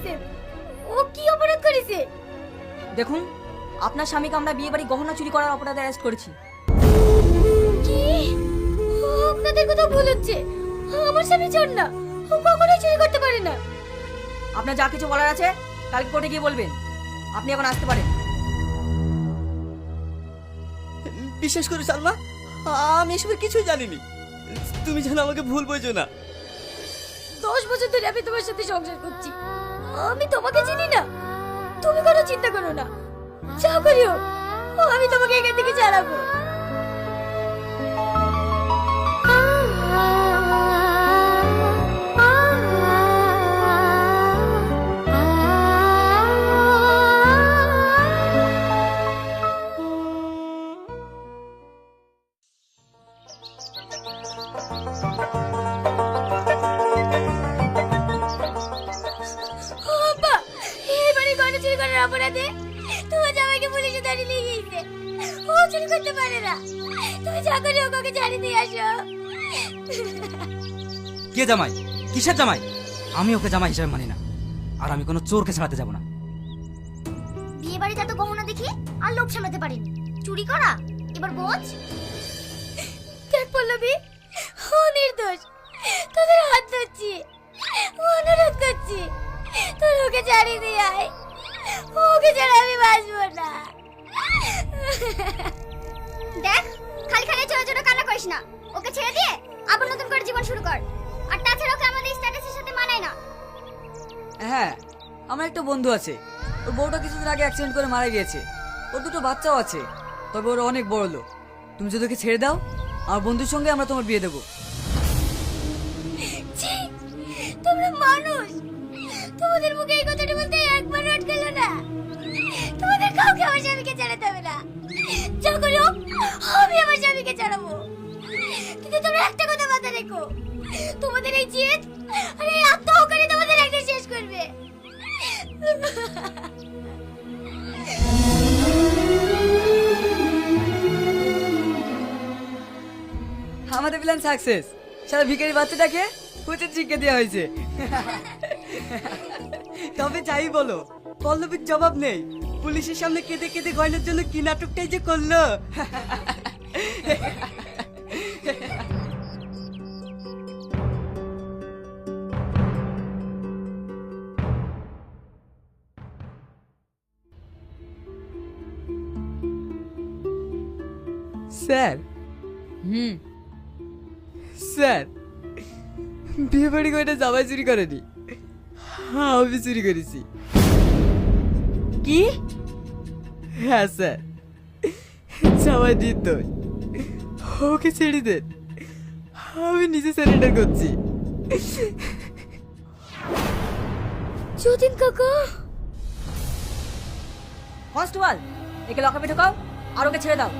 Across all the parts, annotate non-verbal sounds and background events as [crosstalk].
করেছে? ও কি অপরাধ করেছে? দেখুন আপনার স্বামীকে আমরা বিয়ে বাড়ি গহনা চুরি করার অপরাধে অ্যারেস্ট করেছি। কি? আপনাদের কথা ভুল হচ্ছে। আমার স্বামী চোর না। ও কখনোই চুরি করতে পারে না। আপনার যা কিছু বলার আছে কালকে কোর্টে গিয়ে বলবেন। আপনি এখন আসতে পারেন। বিশ্বাস করো সালমা আমি এসবের কিছুই জানিনি। তুমি যেন আমাকে ভুল বোঝো না। দশ বছর ধরে আমি তোমার সাথে সংসার করছি। আমি তোমাকে চিনি না। তুমি কোনো চিন্তা করো না। যা করিও, আমি তোমাকে এখান থেকে ছাড়াবো [laughs] কে জামাই? কিসের জামাই? আমি ওকে জামাই হিসেবে মানি না। আর আমি কোনো চোরকে ছাড়াতে যাব না। বিয়ে বাড়িতে এত গহনা দেখি আর লোক সামলাতে পারিনি। চুরি করা? এবার বোঝ। দেখ পল্লবী ও নির্দোষ। তোদের হাত ধরছি। অনুরোধ করছি। তোর ওকে ছাড়িয়ে দিয়ে আয়। ওকে ছাড়া আমি বাঁচবো না। করিস না। ওকে ছেড়ে দিয়ে আবার নতুন করে জীবন শুরু কর। আর তাছাড়া ওকে আমাদের স্ট্যাটাসের সাথে মানায় না। হ্যাঁ আমার একটা বন্ধু আছে। ওর বউটা কিছুদিন আগে অ্যাক্সিডেন্ট করে মারা গিয়েছে। ওর দুটো বাচ্চাও আছে তবে ওরা অনেক বড় লোক। তুমি যদি ওকে ছেড়ে দাও আমার বন্ধুর সঙ্গে আমরা তোমার বিয়ে দেবো। তোমরা মানুষ। তোমাদের মুখে এই কথাটা বলতে একবার আটকালো না। তোমাদের কাউকে আমার স্বামীকে ছাড়াতে হবে না। যা করো আমি আমার স্বামীকে ছাড়াবো। রেখো তোমাদের এই জেদ আর এই আত্মহকারী তোমাদের একদিন শেষ করবে। আমাদের প্ল্যান সাকসেস সারা ভিখারি বাচ্চাটাকে উচিত শিক্ষা দেওয়া হয়েছে। তবে যাই বলো, পল্লবীর জবাব নেই। পুলিশের সামনে কেঁদে কেঁদে গয়নার জন্য কি নাটকটাই যে করল। স্যার। হুম। স্যার বিয়ে বাড়ি গয়না জামাই চুরি করেনি? হ্যাঁ আমি চুরি করেছি। কি? হ্যাঁ স্যার। জামাই নির্দোষ ওকে ছেড়ে দেন। আমি নিজে সারেন্ডার করছি। যতীন কাকা। কনস্টেবল একে লকাপে ঢোকাও আর ওকে ছেড়ে দাও।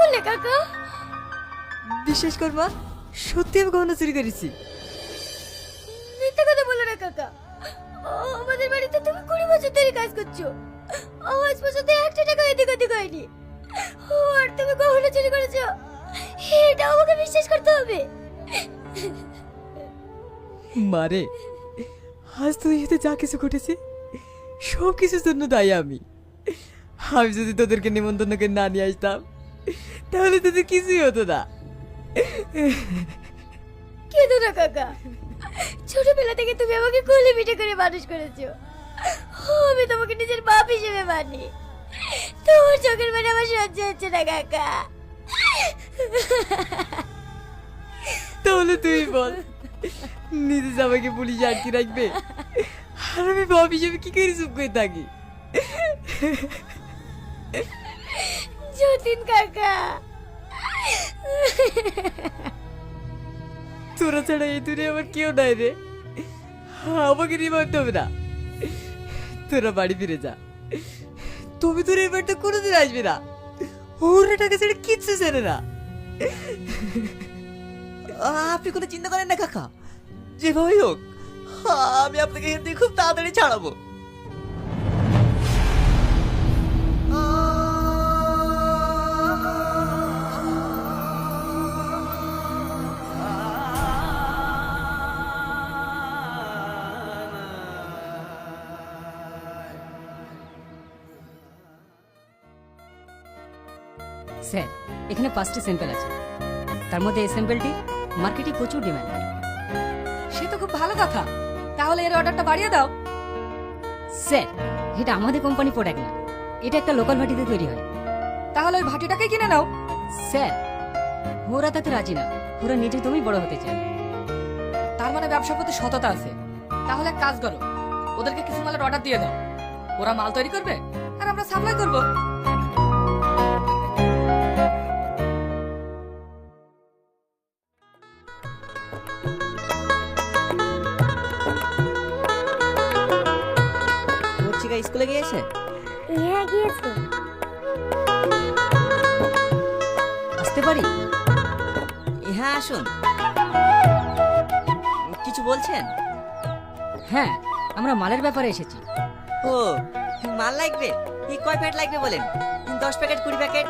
করলে কাকা? বিশ্বাস করবা সত্যি আমি গহনা চুরি করেছি। মিথ্যা কথা বলো না কাকা। আমাদের বাড়িতে তুমি কুড়ি বছর ধরে কাজ করছ। আজ পর্যন্ত একটা টাকা এদিক ওদিক হয়নি। আর তুমি গহনা চুরি করেছ এটা আমাকে বিশ্বাস করতে হবে। মারে আজ তুই এতে যা কিছু ঘটেছে সব কিছুর জন্য দায়ী আমি। আমি যদি তোদেরকে নিমন্ত্রণ করে না নিয়ে আসতাম তাহলে তোদের কিছুই হতো না কেঁদো না কাকা? ছোটবেলা থেকে তুমি আমাকে কোলে পিঠে করে মানুষ করেছ। আমি তোমাকে নিজের বাপ হিসেবে মানি। তোমার চোখের মানে আমার সহ্য হচ্ছে না কাকা। তাহলে তুই বল নিজে আমাকে পুলিশ আটকে রাখবে আর আমি বাপ হিসেবে কি করে চুপ করে থাকি? যতীন কাকা তোরা ছাড়া এই দূরে আমার কেউ নাই রে। আমাকে রিমাইন্ড হবে না। তোরা বাড়ি ফিরে যা। তুমি তোর এই বাড়িতে কোনোদিন আসবে না। ওর ছেড়ে কিচ্ছু ছেড়ে না। আপনি কোনো চিন্তা করেন না, কাকা। যেভাবেই হোক, আমি আপনাকে এখান খুব তাড়াতাড়ি ছাড়াবো। স্যার, এখানে পাঁচটি স্যাম্পেল আছে। তার মধ্যে এই স্যাম্পেলটি মার্কেটে প্রচুর ডিমান্ড সে তো খুব ভালো কথা। তাহলে এর অর্ডারটা বাড়িয়ে দাও। স্যার, এটা আমাদের কোম্পানি প্রোডাক্ট না। এটা একটা লোকাল ভাটিতে তৈরি হয়। তাহলে ওই ভাটিটাকে কিনে নাও। স্যার, ওরা তাতে রাজি না। ওরা নিজে তুমি বড় হতে চায়। তার মানে ব্যবসার প্রতি সততা আছে। তাহলে এক কাজ করো। ওদেরকে কিছু মালের অর্ডার দিয়ে দাও। ওরা মাল তৈরি করবে আর আমরা সাপ্লাই করব। স্কুলে গিয়েছে? হ্যাঁ গিয়েছে। আসতে পারি? হ্যাঁ আসুন। কিছু বলছেন? হ্যাঁ আমরা মালের ব্যাপারে এসেছি। ও মাল লাগবে? এই কয় প্যাকেট লাগবে বলেন? দশ প্যাকেট কুড়ি প্যাকেট?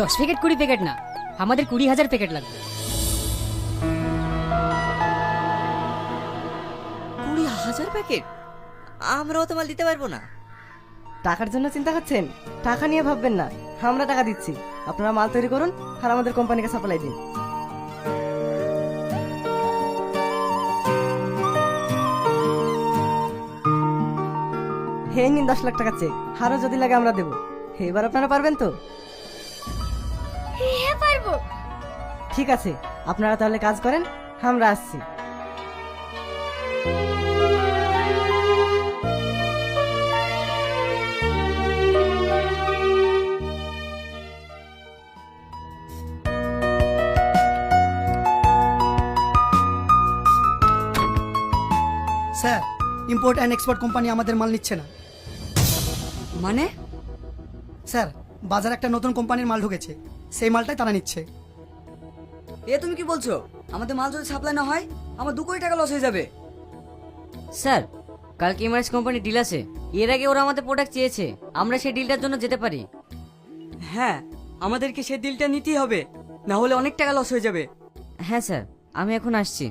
দশ প্যাকেট কুড়ি প্যাকেট না আমাদের কুড়ি হাজার প্যাকেট লাগবে। কুড়ি হাজার প্যাকেট? আমরাও তো মাল দিতে পারব না। টাকার জন্য চিন্তা করছেন? টাকা নিয়ে ভাববেন না। আমরা টাকা দিচ্ছি। আপনারা মাল তৈরি করুন আর আমাদের কোম্পানিকে সাপ্লাই দিন। হে নিন দশ লাখ টাকা চেক। আরও যদি লাগে আমরা দেবো। এবার আপনারা পারবেন তো? হ্যাঁ পারব। ঠিক আছে। আপনারা তাহলে কাজ করেন আমরা আসছি। ইম্পোর্ট অ্যান্ড এক্সপোর্ট কোম্পানি আমাদের মাল নিচ্ছে না। মানে? স্যার বাজারে একটা নতুন কোম্পানির মাল ঢুকেছে। সেই মালটাই তারা নিচ্ছে। এ তুমি কি বলছো? আমাদের মাল যদি সাপ্লাই না হয় আমার দু কোটি টাকা লস হয়ে যাবে। স্যার কালকে এমআরএস কোম্পানি ডিল আছে। এর আগে ওরা আমাদের প্রোডাক্ট চেয়েছে। আমরা সেই ডিলটার জন্য যেতে পারি। হ্যাঁ আমাদেরকে সেই ডিলটা নিতেই হবে। না হলে অনেক টাকা লস হয়ে যাবে। হ্যাঁ স্যার আমি এখন আসছি।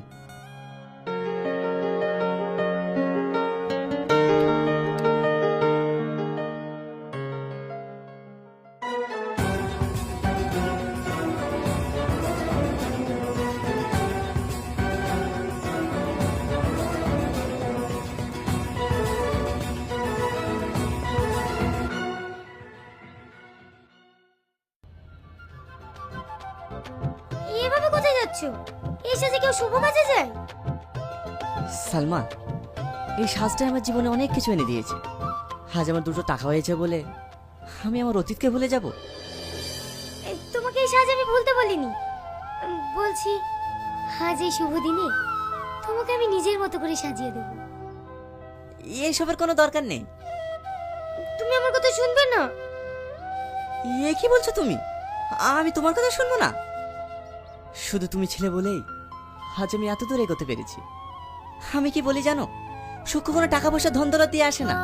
কেউ শুভ কাজে যায় সালমা এই সাজটা আমার জীবনে অনেক কিছু এনে দিয়েছে। আজ আমার দুটো টাকা হয়েছে বলে আমি আমার অতীতকে ভুলে যাব। তোমাকে এই সাজ আমি ভুলতে বলিনি। বলছি আজ এই শুভ দিনে তোমাকে আমি নিজের মতো করে সাজিয়ে দেবো। এসবের কোনো দরকার নেই। তুমি আমার কথা শুনবে না? এ কি বলছো তুমি? আমি তোমার কথা শুনব না? শুধু তুমি ছিলে বলেই আজ আমি এত দূর এগোতে পেরেছি। আমি কি বলি জানো? সুখ কোনো টাকা পয়সা ধন দৌলত দিয়ে আসে না।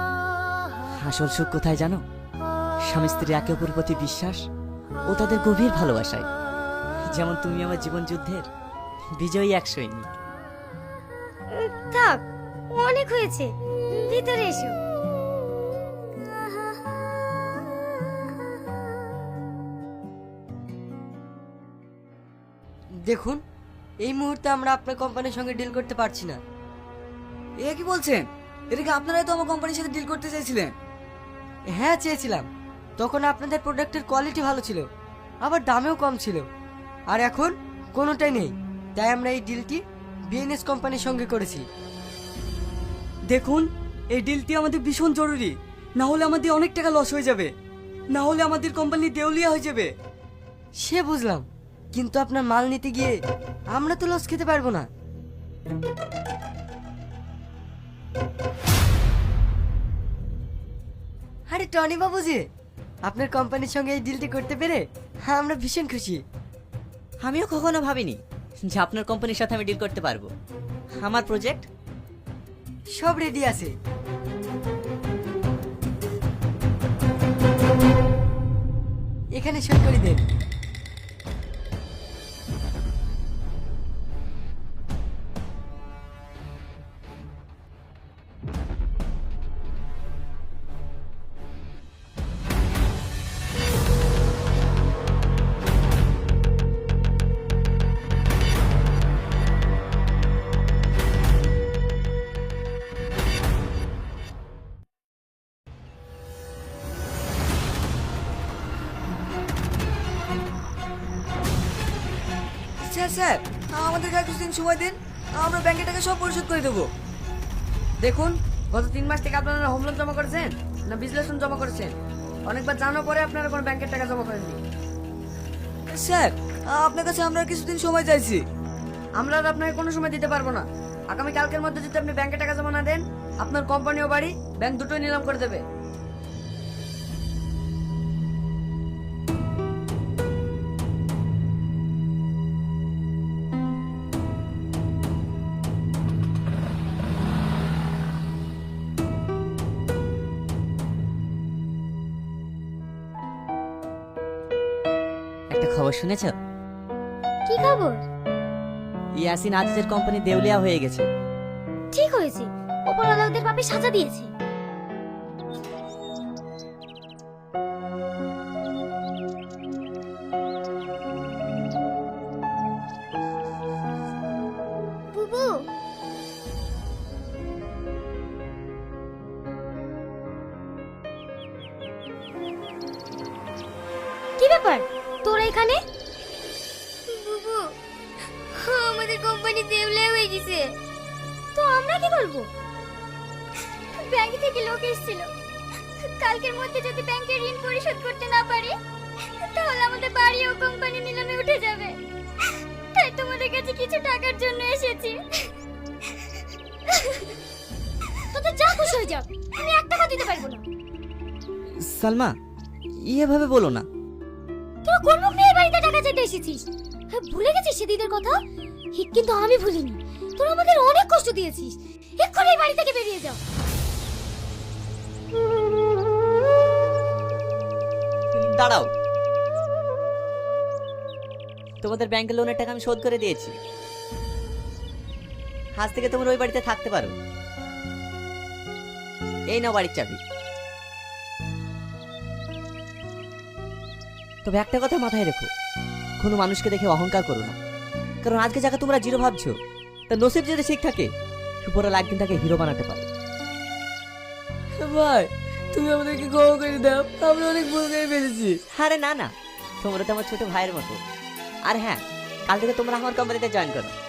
আসল সুখ কোথায় জানো? স্বামী স্ত্রী একে অপর প্রতি বিশ্বাস ও তাদের গভীর ভালোবাসায়। যেমন তুমি আমার জীবন যুদ্ধের বিজয়ী এক সৈনিক। থাক অনেক হয়েছে। ভিতরে এসো। দেখুন এই মুহূর্তে আমরা আপনার কোম্পানির সঙ্গে ডিল করতে পারছি না। এ কি বলছেন? এদিকে আপনারাই তো আমার কোম্পানির সাথে ডিল করতে চাইছিলেন হ্যাঁ চেয়েছিলাম। তখন আপনাদের প্রোডাক্টের কোয়ালিটি ভালো ছিল আবার দামেও কম ছিল। আর এখন কোনোটাই নেই। তাই আমরা এই ডিলটি বিএনএস কোম্পানির সঙ্গে করেছি। দেখুন এই ডিলটি আমাদের ভীষণ জরুরি। না হলে আমাদের অনেক টাকা লস হয়ে যাবে। না হলে আমাদের কোম্পানি দেউলিয়া হয়ে যাবে। সে বুঝলাম। কিন্তু আপনার মাল নিতে গিয়ে আমরা তো লস খেতে পারব না। আরে টনি বাবু যে আপনার কোম্পানির সঙ্গে এই ডিলটি করতে পেরে হ্যাঁ আমরা ভীষণ খুশি। আমিও কখনো ভাবিনি যে আপনার কোম্পানির সাথে আমি ডিল করতে পারব। আমার প্রজেক্ট সব রেডি আছে। এখানে সই করে দেন। স্যার আমাদেরকে আর কিছুদিন সময় দিন, আমরা ব্যাংকের টাকা সব পরিশোধ করে দেবো। দেখুন, গত তিন মাস থেকে আপনারা হোম লোন জমা করেছেন না বিশ্লেষণ জমা করেছেন? অনেকবার জানার পরে আপনারা কোনো ব্যাংকের টাকা জমা করেননি। স্যার, আপনার কাছে আমরা কিছুদিন সময় চাইছি। আমরা আর আপনাকে কোনো সময় দিতে পারব না। আগামী কালকের মধ্যে যদি আপনি ব্যাংকে টাকা জমা না দেন, আপনার কোম্পানি ও বাড়ি ব্যাংক দুটোই নিলাম করে দেবে। খবর শুনেছ? কি খবর? ইয়াসিন আজিজের কোম্পানি দেউলিয়া হয়ে গেছে। ঠিক হয়েছে। ওপরওয়ালা ওদের পাপে সাজা দিয়েছে। বুবু আমাদের কোম্পানি দেউলিয়া হয়ে গেছে। তো আমরা কি করব ব্যাংক থেকে লোক এসেছিল। কালকের মধ্যে যদি ব্যাংকের ঋণ পরিশোধ করতে না পারি তাহলে আমাদের বাড়ি ও কোম্পানি নিলামে উঠে যাবে। তাই তোমাদের কাছে কিছু টাকার জন্য এসেছি। তোদের যা খুশি হয়ে যাও আমি এক টাকা দিতে পারব না। সালমা এভাবে বলো না। তোরা কোন মুখ বাড়িতে টাকা চাইতে এসেছিস? হ্যাঁ, ভুলে গেছিস সেদিনের কথা? কিন্তু আমি ভুলিনি। তোরা আমাদের অনেক কষ্ট দিয়েছিস। এক্ষুনি এই বাড়ি থেকে বেরিয়ে যাও। দাঁড়াও। তোমাদের ব্যাংকের লোনের টাকা আমি শোধ করে দিয়েছি। আজ থেকে তোমরা ওই বাড়িতে থাকতে পারো। এই নাও বাড়ির চাবি। তবে একটা কথা মাথায় রেখো কোনো মানুষকে দেখে অহংকার করো না। কারণ আজকে যাকে তোমরা জিরো ভাবছ তা নসিব যদি ঠিক থাকে সুপরাল একদিন তাকে হিরো বানাতে পারে। ভাই তুমি আমাদেরকে ক্ষমা করে দাও। আমরা অনেক ভুল করে ফেলেছি। আরে না না। তোমরা তো আমার ছোট ভাইয়ের মতো। আর হ্যাঁ কাল থেকে তোমরা আমার কোম্পানিতে জয়েন করো।